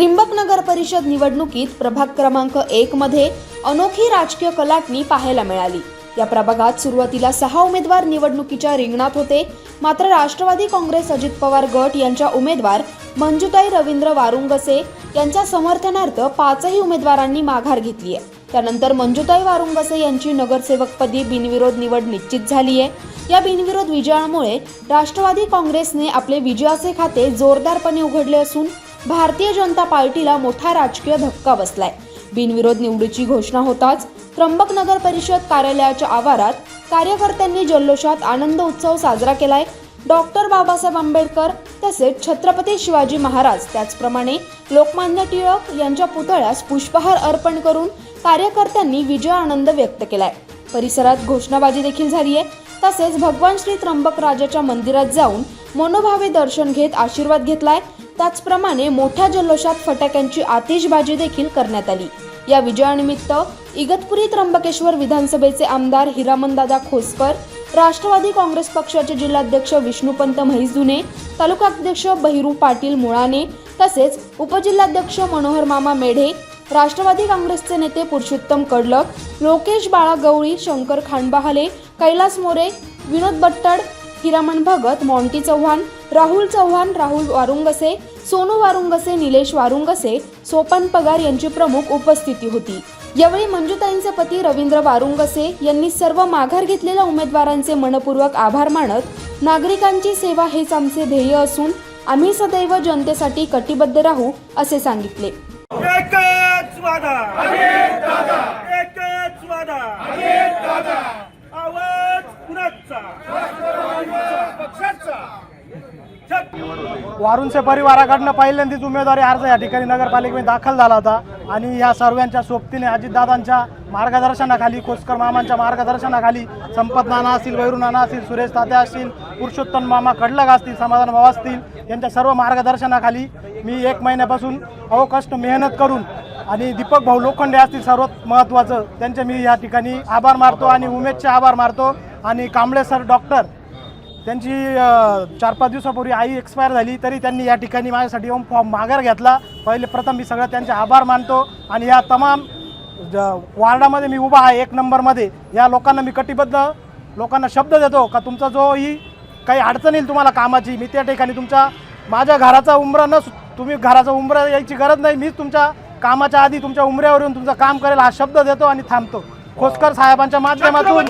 त्रिंबक नगर परिषद निवडणुकीत प्रभाग क्रमांक एक मध्ये अनोखी राजकीय कलाटणी पाहायला मिळाली. या प्रभागात सुरुवातीला सहा उमेदवार निवडणुकीच्या रिंगणात होते. मात्र राष्ट्रवादी काँग्रेस अजित पवार गट यांच्या उमेदवार मंजुताई रवींद्र वारुंगसे यांच्या समर्थनार्थ पाचही उमेदवारांनी माघार घेतली आहे त्यानंतर मंजुताई वारुंगसे यांची नगरसेवकपदी बिनविरोध निवड निश्चित झाली आहे या बिनविरोध विजयामुळे राष्ट्रवादी काँग्रेसने आपले विजयाचे खाते जोरदारपणे उघडले असून भारतीय जनता पार्टीला मोठा राजकीय धक्का बसलाय. बिनविरोध निवडीची घोषणा होताच त्र्यंबक नगर परिषद कार्यालयाच्या आवारात कार्यकर्त्यांनी जल्लोषात आनंद उत्सव साजरा केलाय. डॉक्टर बाबासाहेब आंबेडकर तसेच छत्रपती शिवाजी महाराज त्याचप्रमाणे लोकमान्य टिळक यांच्या पुतळ्यास पुष्पहार अर्पण करून कार्यकर्त्यांनी विजय आनंद व्यक्त केलाय. परिसरात घोषणाबाजी देखील झाली आहे तसेच भगवान श्री त्र्यंबक राजाच्या मंदिरात जाऊन मनोभावे दर्शन घेत आशीर्वाद घेतलाय. त्याचप्रमाणे मोठ्या जल्लोषात फटाक्यांची आतिषबाजी देखील करण्यात आली. या विजयानिमित्त इगतपुरी त्र्यंबकेश्वर विधानसभेचे आमदार हिरामनदादा खोसकर राष्ट्रवादी काँग्रेस पक्षाचे जिल्हाध्यक्ष विष्णुपंत म्हैसुने तालुकाध्यक्ष बहिरू पाटील मुळाने तसेच उपजिल्हाध्यक्ष मनोहर मामा मेढे राष्ट्रवादी काँग्रेसचे नेते पुरुषोत्तम कडलक लोकेश बाळा गवळी शंकर खांडबहाले कैलास मोरे विनोद बट्टड हिरामण भगत मॉन्टी चव्हाण राहुल चव्हाण राहुल वारुंगसे सोनू वारुंगसे निलेश वारुंगसे सोपन पगार यांची प्रमुख उपस्थिती होती. यावेळी मंजुताईंचे पती रवींद्र वारुंगसे यांनी सर्व माघार घेतलेल्या उमेदवारांचे मनपूर्वक आभार मानत नागरिकांची सेवा हेच आमचे ध्येय असून आम्ही सदैव जनतेसाठी कटिबद्ध राहू असे सांगितले. एकच वादा. एकच वादा. आवाज कुणाचा? पक्षाचा. वारुणसे परिवाराकडनं पहिल्यांदाच उमेदवारी अर्ज या ठिकाणी नगरपालिकेमध्ये दाखल झाला होता. आणि या सर्वांच्या सोबतीने अजितदादांच्या मार्गदर्शनाखाली कोसकर मामांच्या मार्गदर्शनाखाली संपत नाना असतील वैरू नाना असतील सुरेश तात्या असतील पुरुषोत्तम मामा कडलग असतील समाधान भाऊ असतील यांच्या सर्व मार्गदर्शनाखाली मी एक महिन्यापासून अवकष्ट मेहनत करून आणि दीपक भाऊ लोखंडे असतील सर्वात महत्त्वाचं त्यांचे मी या ठिकाणी आभार मारतो आणि उमेदचे आभार मारतो. आणि कांबळे सर डॉक्टर त्यांची चार पाच दिवसापूर्वी आई एक्सपायर झाली तरी त्यांनी या ठिकाणी माझ्यासाठी येऊन फॉर्म माघार घेतला. पहिले प्रथम मी सगळं त्यांचे आभार मानतो आणि या तमाम ज- वार्डामध्ये मी उभा आहे एक नंबरमध्ये. या लोकांना मी कटिबद्ध लोकांना शब्द देतो का तुमचा जो ही काही अडचण येईल तुम्हाला कामाची मी त्या ठिकाणी तुमच्या माझ्या घराचा उमरा न तुम्ही घराचा उमरा यायची गरज नाही मीच तुमच्या कामाच्या आधी तुमच्या उंबऱ्यावर येऊन तुमचं काम करेल हा शब्द देतो आणि थांबतो. खोसकर साहेबांच्या माध्यमातून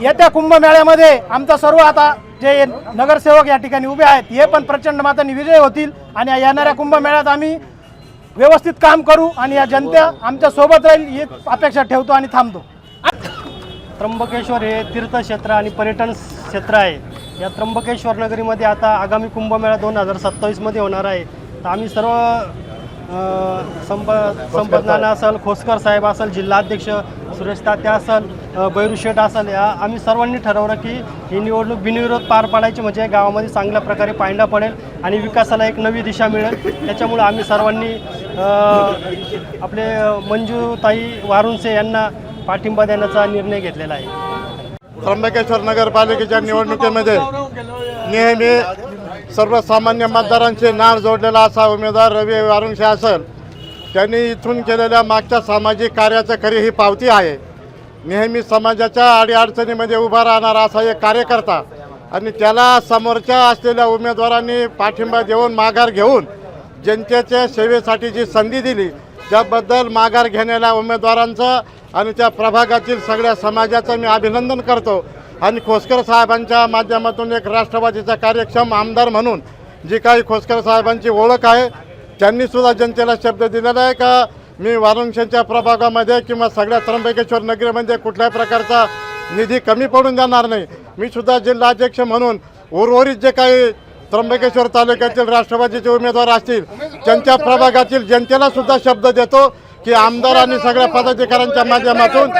येत्या कुंभमेळ्यामध्ये आमचा सर्व आता जे नगरसेवक या ठिकाणी उभे आहेत हे पण प्रचंड मातांनी विजय होतील आणि या येणाऱ्या कुंभमेळ्यात आम्ही व्यवस्थित काम करू आणि या जनता आमच्यासोबत राहील ही अपेक्षा ठेवतो आणि थांबतो. त्र्यंबकेश्वर हे तीर्थक्षेत्र आणि पर्यटन क्षेत्र आहे. या त्र्यंबकेश्वर नगरीमध्ये आता आगामी कुंभमेळा दोन हजार सत्तावीसमध्ये होणार आहे. तर आम्ही सर्व संप संपत नाना असेल खोसकर साहेब असेल जिल्हाध्यक्ष सुरेश तात्या असेल बैरू शेठ असेल या आम्ही सर्वांनी ठरवलं की ही निवडणूक बिनविरोध पार पाडायची म्हणजे गावामध्ये चांगल्या प्रकारे पायंडा पडेल आणि विकासाला एक नवी दिशा मिळेल. त्याच्यामुळे आम्ही सर्वांनी आपले मंजूताई वारुणसे यांना पाठिंबा देण्याचा निर्णय घेतलेला आहे. त्र्यंबकेश्वर नगरपालिकेच्या निवडणुकीमध्ये नेहमी सर्वसामान्य मतदारांचे नाव जोडलेला असा उमेदवार रवी वारुंशे असेल त्यांनी इथून केलेल्या मागच्या सामाजिक कार्याचं खरी ही पावती आहे. नेहमी समाजाच्या अडीअडचणीमध्ये उभा राहणारा असा एक कार्यकर्ता आणि त्याला समोरच्या असलेल्या उमेदवारांनी पाठिंबा देऊन माघार घेऊन जनतेच्या सेवेसाठी जी संधी दिली त्याबद्दल माघार घेण्याला उमेदवारांचं आणि त्या प्रभागातील सगळ्या समाजाचं मी अभिनंदन करतो. आणि खोसकर साहेबांच्या माध्यमातून एक राष्ट्रवादीचा कार्यक्षम आमदार म्हणून जी काही खोसकर साहेबांची ओळख आहे त्यांनीसुद्धा जनतेला शब्द दिलेला आहे का? मी वारुंशांच्या प्रभागामध्ये किंवा सगळ्या त्र्यंबकेश्वर नगरीमध्ये कुठल्याही प्रकारचा निधी कमी पडून जाणार नाही. मी सुद्धा जिल्हाध्यक्ष म्हणून उर्वरित जे काही त्र्यंबकेश्वर तालुक्यातील राष्ट्रवादीचे उमेदवार असतील त्यांच्या प्रभागातील जनतेला सुद्धा शब्द देतो की आमदार आणि सगळ्या पदाधिकाऱ्यांच्या माध्यमातून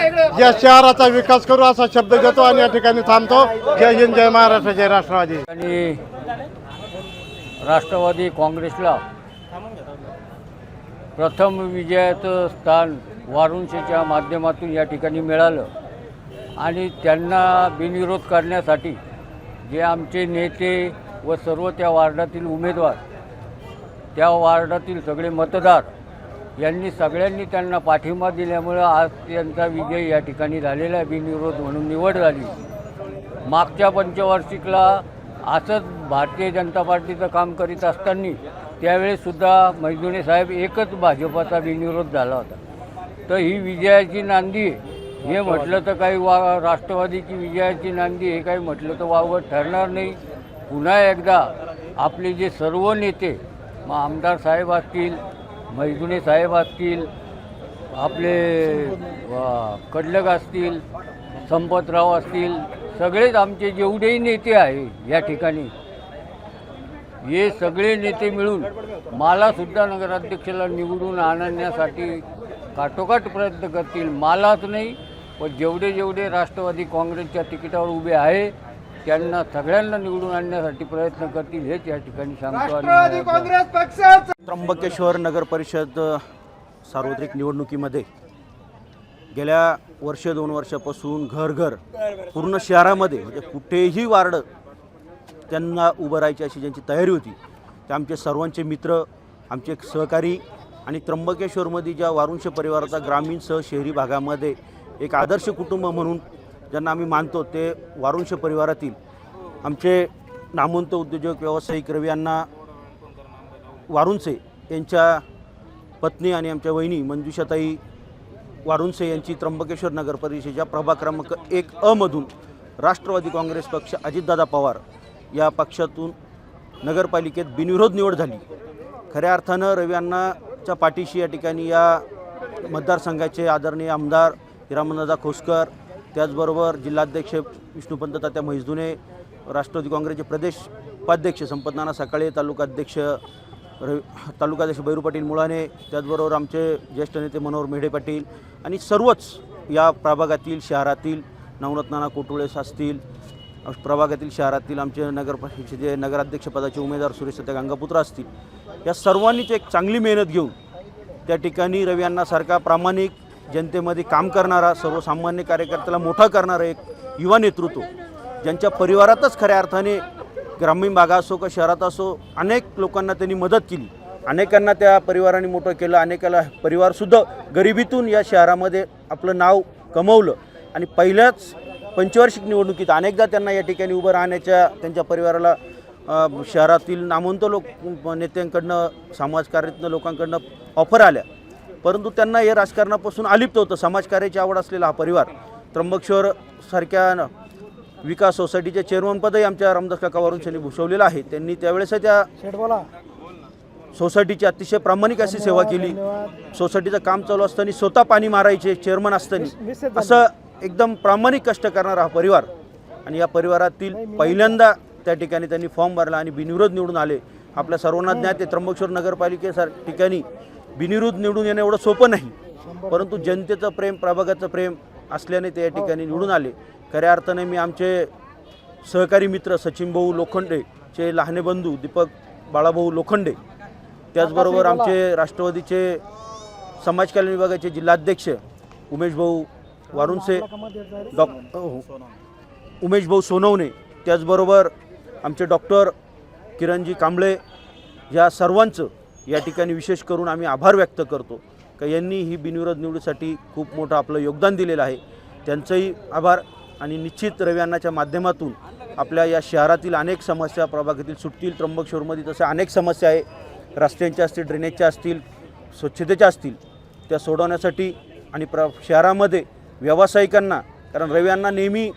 या शहराचा विकास करू असा शब्द देतो आणि या ठिकाणी थांबतो. जय हिंद जय महाराष्ट्र जय राष्ट्रवादी. आणि राष्ट्रवादी काँग्रेसला प्रथम विजयाचं स्थान वारुंशेच्या माध्यमातून या ठिकाणी मिळालं. आणि त्यांना बिनविरोध करण्यासाठी जे आमचे नेते व सर्व त्या वार्डातील उमेदवार त्या वार्डातील सगळे मतदार यांनी सगळ्यांनी त्यांना पाठिंबा दिल्यामुळं आज त्यांचा विजय या ठिकाणी झालेला आहे. बिनविरोध म्हणून निवड झाली. मागच्या पंचवार्षिकला असंच भारतीय जनता पार्टीचं काम करीत असताना त्यावेळेसुद्धा मैदुने साहेब एकच भाजपाचा बिनविरोध झाला होता. तर ही विजयाची नांदी हे म्हटलं तर काही वा राष्ट्रवादीची विजयाची नांदी हे काही म्हटलं तर वावगं ठरणार नाही. पुन्हा एकदा आपले जे सर्व नेते मग आमदार साहेब असतील मैदुने साहेब असतील आपले कडलक कडलग असतील संपतराव असतील सगळेच आमचे जेवढेही नेते आहे या ठिकाणी हे सगळे नेते मिळून मलासुद्धा नगराध्यक्षाला निवडून आणण्यासाठी काटोकाट प्रयत्न करतील. मलाच नाही पण जेवढे जेवढे राष्ट्रवादी काँग्रेसच्या तिकिटावर उभे आहे त्यांना सगळ्यांना निवडून आणण्यासाठी प्रयत्न करतील हेच या ठिकाणी सांगतो आणि त्र्यंबकेश्वर नगर परिषद सार्वत्रिक निवडणुकीमध्ये गेल्या वर्ष दोन वर्षापासून घर घर पूर्ण शहरामध्ये म्हणजे कुठेही वार्ड त्यांना उभं राहायची अशी ज्यांची तयारी होती ते आमचे सर्वांचे मित्र आमचे सहकारी आणि त्र्यंबकेश्वरमध्ये ज्या वारुंश परिवाराचा ग्रामीण सह शहरी भागामध्ये एक आदर्श कुटुंब म्हणून ज्यांना आम्ही मानतो ते वारुंश परिवारातील आमचे नामवंत उद्योजक व्यावसायिक रवी यांना वारुंसे यांच्या पत्नी आणि आमच्या वहिनी मंजुषाताई वारुंसे यांची त्र्यंबकेश्वर नगर परिषदेच्या प्रभाग क्रमांक एक अमधून राष्ट्रवादी काँग्रेस पक्ष अजितदादा पवार या पक्षातून नगरपालिकेत बिनविरोध निवड झाली. खऱ्या अर्थानं रवी अण्णाच्या पाठीशी या ठिकाणी या मतदारसंघाचे आदरणीय आमदार हिरामनदा खोसकर त्याचबरोबर जिल्हाध्यक्ष विष्णुपंत तात्या म्हैजदुने राष्ट्रवादी काँग्रेसचे प्रदेश उपाध्यक्ष संपतनाना सकाळे तालुकाध्यक्ष रवी तालुकाध्यक्ष बैरू पाटील मुळाने त्याचबरोबर आमचे ज्येष्ठ नेते मनोहर मेढे पाटील आणि सर्वच या प्रभागातील शहरातील नवरत्नाना कोटुळेस असतील प्रभागातील शहरातील आमचे नगर परिषदे नगराध्यक्षपदाचे उमेदवार सुरेश सत्या गंगापुत्र असतील या सर्वांनीच एक चांगली मेहनत घेऊन त्या ठिकाणी रवी अण्णासारखा प्रामाणिक जनतेमध्ये काम करणारा सर्वसामान्य कार्यकर्त्याला मोठा करणारा एक युवा नेतृत्व ज्यांच्या परिवारातच खऱ्या अर्थाने ग्रामीण भागा असो का शहरात असो अनेक लोकांना त्यांनी मदत केली. अनेकांना त्या परिवाराने मोठं केलं अनेकाला परिवारसुद्धा गरिबीतून या शहरामध्ये आपलं नाव कमवलं. आणि पहिल्याच पंचवार्षिक निवडणुकीत अनेकदा त्यांना या ठिकाणी उभं राहण्याच्या त्यांच्या परिवाराला शहरातील नामवंत लोक नेत्यांकडनं समाजकार्यातनं लोकांकडनं ऑफर आल्या. परंतु त्यांना हे राजकारणापासून अलिप्त होतं. समाजकार्याची आवड असलेला हा परिवार त्र्यंबकेश्वर सारख्या न- विकास सोसायटीचे चेअरमनपदही आमच्या रामदास काका वरुण यांनी भूषवलेलं आहे. त्यांनी त्यावेळेस त्या सोसायटीची अतिशय प्रामाणिक अशी सेवा केली. सोसायटीचं काम चालू असताना स्वतः पाणी मारायचे चेअरमन असताना. असं एकदम प्रामाणिक कष्ट करणारा हा परिवार. आणि या परिवारातील पहिल्यांदा त्या ठिकाणी त्यांनी फॉर्म भरला आणि बिनविरोध निवडून आले. आपल्या सर्वांना ज्ञात आहे त्र्यंबकेश्वर नगरपालिकेसार ठिकाणी बिनविरोध निवडून येणं एवढं सोपं नाही. परंतु जनतेचं प्रेम प्रभागाचं प्रेम असल्याने ते या ठिकाणी निवडून आले. खऱ्या अर्थाने मी आमचे सहकारी मित्र सचिन भाऊ लोखंडेचे लहाने बंधू दीपक बाळाभाऊ लोखंडे त्याचबरोबर आमचे राष्ट्रवादीचे समाज कल्याण विभागाचे जिल्हाध्यक्ष उमेश भाऊ वारुणसे डॉ उमेश भाऊ सोनवणे त्याचबरोबर आमचे डॉक्टर किरणजी कांबळे या सर्वांचं या ठिकाणी विशेष करून आम्ही आभार व्यक्त करतो. का यांनी ही बिनविरोध निवडीसाठी खूप मोठं आपलं योगदान दिलेलं आहे. त्यांचंही आभार आणि निश्चित रव्यांनाच्या माध्यमातून आपल्या या शहरातील अनेक समस्या प्रभागातील सुटतील त्र्यंबकेश्वरमध्ये तशा अनेक समस्या आहे. रस्त्यांच्या असतील ड्रेनेजच्या असतील स्वच्छतेच्या असतील त्या सोडवण्यासाठी आणि प्र शहरामध्ये व्यावसायिकांना कारण रव्यांना नेहमी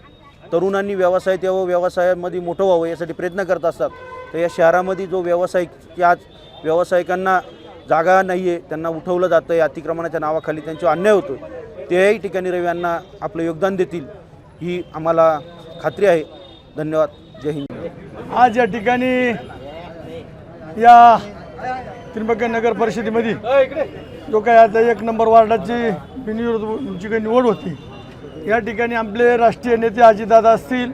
तरुणांनी व्यवसायात यावं व्यवसायामध्ये मोठं व्हावं यासाठी प्रयत्न करत असतात. तर या शहरामध्ये जो व्यावसायिक की आज व्यावसायिकांना जागा नाही आहे त्यांना उठवलं जातं आहे अतिक्रमणाच्या नावाखाली त्यांचा अन्याय होतो त्याही ठिकाणी रव्यांना आपलं योगदान देतील ही आम्हाला खात्री आहे. धन्यवाद. जय हिंद. आज या ठिकाणी या त्र्यंबक नगर परिषदेमध्ये जो काय आता एक नंबर वार्डाची बिनविरोध जी काही निवड होती या ठिकाणी आपले राष्ट्रीय नेते अजितदादा असतील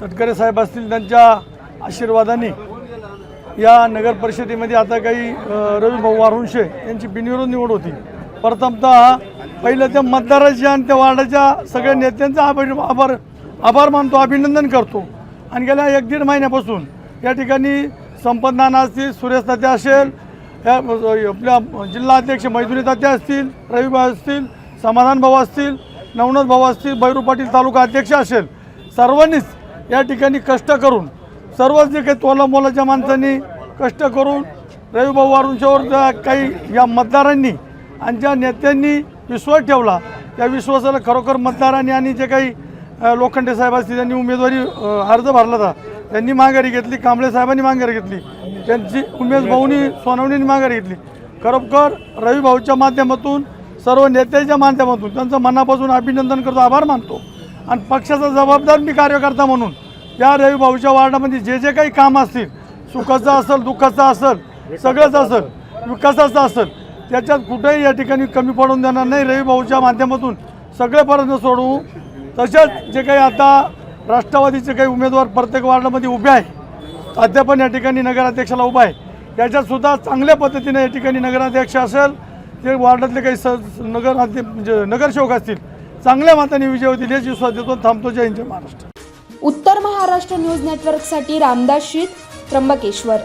तटकरे साहेब असतील त्यांच्या आशीर्वादाने या नगर परिषदेमध्ये आता काही अ, वारुंशे यांची बिनविरोध निवड होती. प्रथमतः पहिलं त्या मतदाराच्या आणि त्या वार्डाच्या सगळ्या नेत्यांचा आभार आभार आभार मानतो अभिनंदन करतो. आणि गेल्या एक दीड महिन्यापासून या ठिकाणी संपत नाना असतील सुरेश तात्या असेल या आपल्या जिल्हा अध्यक्ष तात्या असतील रविभाई असतील समाधान भाऊ असतील नवनाथ भाऊ असतील भैरू पाटील तालुका अध्यक्ष असेल. सर्वांनीच या ठिकाणी कष्ट करून सर्वच जे काही तोला मोलाच्या माणसांनी कष्ट करून रविभाऊ वारुंशावर काही या मतदारांनी आणि ज्या नेत्यांनी विश्वास ठेवला त्या विश्वासाला खरोखर मतदारांनी आणि जे काही लोखंडे साहेब असतील त्यांनी उमेदवारी अर्ज भरला होता त्यांनी माघारी घेतली कांबळे साहेबांनी माघारी घेतली त्यांची उमेश भाऊनी सोनवणींनी माघारी घेतली. खरोखर रविभाऊच्या माध्यमातून सर्व नेत्याच्या माध्यमातून त्यांचं मनापासून अभिनंदन करतो आभार मानतो. आणि पक्षाचा जबाबदार मी कार्यकर्ता म्हणून या रविभाऊच्या वार्डामध्ये जे जे काही काम असतील सुखाचं असेल दुःखाचं असेल सगळंच असेल विकासाचं असेल त्याच्यात कुठेही या ठिकाणी कमी पडून देणार नाही. रविभाऊच्या माध्यमातून सगळे प्रश्न सोडवू. तसेच जे काही आता राष्ट्रवादीचे काही उमेदवार प्रत्येक वार्डामध्ये उभे आहे अद्यापन या ठिकाणी नगराध्यक्षाला उभा आहे याच्यातसुद्धा चांगल्या पद्धतीने या ठिकाणी नगराध्यक्ष असेल ते वार्डातले काही स नगर म्हणजे नगरसेवक असतील चांगल्या मताने विजय होतील हेच विश्वास देतो थांबतो जय हिंद महाराष्ट्र. उत्तर महाराष्ट्र न्यूज नेटवर्कसाठी रामदास शीत त्र्यंबकेश्वर.